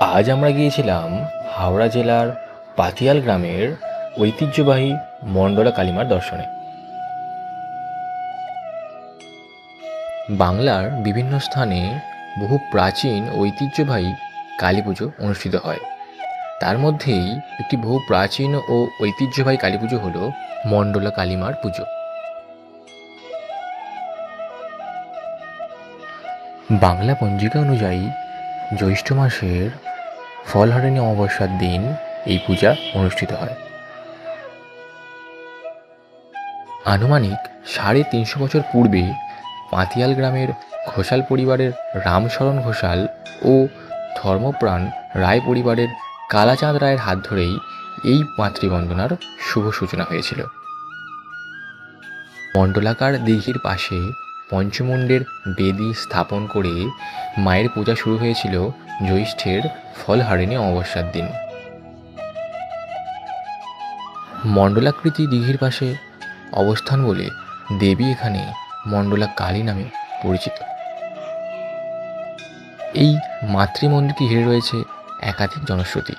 আজ আমরা গিয়েছিলাম হাওড়া জেলার পাতিয়াল গ্রামের ঐতিহ্যবাহী মণ্ডলা কালীমার দর্শনে। বাংলার বিভিন্ন স্থানে বহু প্রাচীন ঐতিহ্যবাহী কালী পুজো অনুষ্ঠিত হয়। তার মধ্যেই একটি বহু প্রাচীন ও ঐতিহ্যবাহী কালী পুজো হল মণ্ডলা কালীমার পুজো। বাংলা পঞ্জিকা অনুযায়ী জ্যৈষ্ঠ মাসের ফলহারিণী অমাবস্যার দিন এই পূজা অনুষ্ঠিত হয়। আনুমানিক সাড়ে তিনশো বছর পূর্বে পাতিয়াল গ্রামের ঘোষাল পরিবারের রামশরণ ঘোষাল ও ধর্মপ্রাণ রায় পরিবারের কালাচাঁদ রায়ের হাত ধরেই এই মাতৃবন্দনার শুভ সূচনা হয়েছিল। মণ্ডলাকার দিঘির পাশে পঞ্চমুণ্ডের বেদি স্থাপন করে মায়ের পূজা শুরু হয়েছিল জ্যৈষ্ঠের ফলহারিণী অমাবস্যার দিন। মণ্ডলাকৃতি দিঘির পাশে অবস্থান বলে দেবী এখানে মণ্ডলা কালী নামে পরিচিত। এই মাতৃমন্দিরকে ঘিরে রয়েছে একাধিক জনশ্রুতি।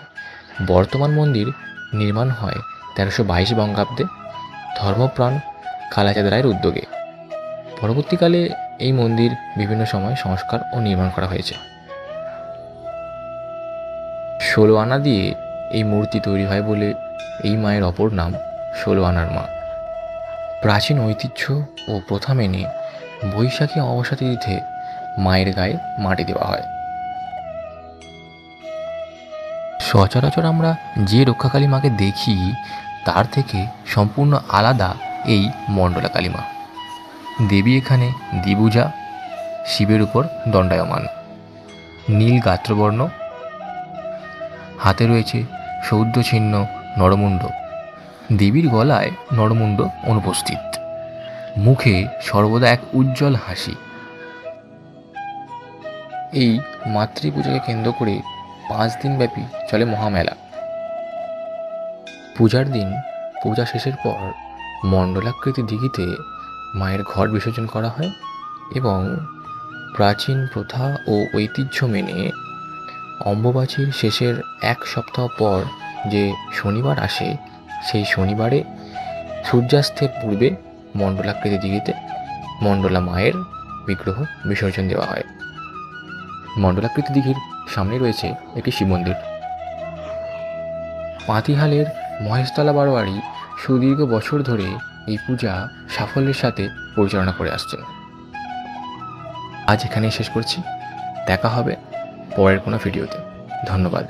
বর্তমান মন্দির নির্মাণ হয় তেরোশো বাইশ বঙ্গাব্দে। ধর্মপ্রাণ কালাচাঁদ রায়ের উদ্যোগে। পরবর্তীকালে এই মন্দির বিভিন্ন সময় সংস্কার ও নির্মাণ করা হয়েছে। ষোলো আনা দিয়ে এই মূর্তি তৈরি হয় বলে এই মায়ের অপর নাম ষোলো আনার মা। প্রাচীন ঐতিহ্য ও প্রথা মেনে বৈশাখী অমাবস্যা তিথিতে মায়ের গায়ে মাটি দেওয়া হয়। সচরাচর আমরা যে রক্ষাকালী মাকে দেখি, তার থেকে সম্পূর্ণ আলাদা এই মণ্ডলা কালী মা। দেবী এখানে দ্বিভুজা, শিবের উপর দণ্ডায়মান। নীল গাত্রবর্ণ। হাতে রয়েছে সৌদ্য ছিন্ন নরমুণ্ড। দেবীর গলায় নরমুণ্ড অনুপস্থিত। মুখে সর্বদা এক উজ্জ্বল হাসি। এই মাতৃপূজাকে কেন্দ্র করে পাঁচ দিনব্যাপী চলে মহামেলা। পূজার দিন, পূজা শেষের পর মণ্ডলাকৃতি দিঘিতে মায়ের ঘর বিসর্জন করা হয় এবং প্রাচীন প্রথা ও ঐতিহ্য মেনে অম্বুবাচীর শেষের এক সপ্তাহ পর যে শনিবার আসে, সেই শনিবারে সূর্যাস্তের পূর্বে মণ্ডলাকৃতি দিঘিতে মণ্ডলা মায়ের বিগ্রহ বিসর্জন দেওয়া হয়। মণ্ডলাকৃতি দিঘির সামনে রয়েছে একটি শিব মন্দির। পাতিহালের মহেশতলা বারোয়ারি সুদীর্ঘ বছর ধরে এই পূজা সাফল্যের সাথে পরিচালনা করে আসছেন আজ এখানেই শেষ করছি। দেখা হবে পরের কোনো ভিডিওতে। ধন্যবাদ।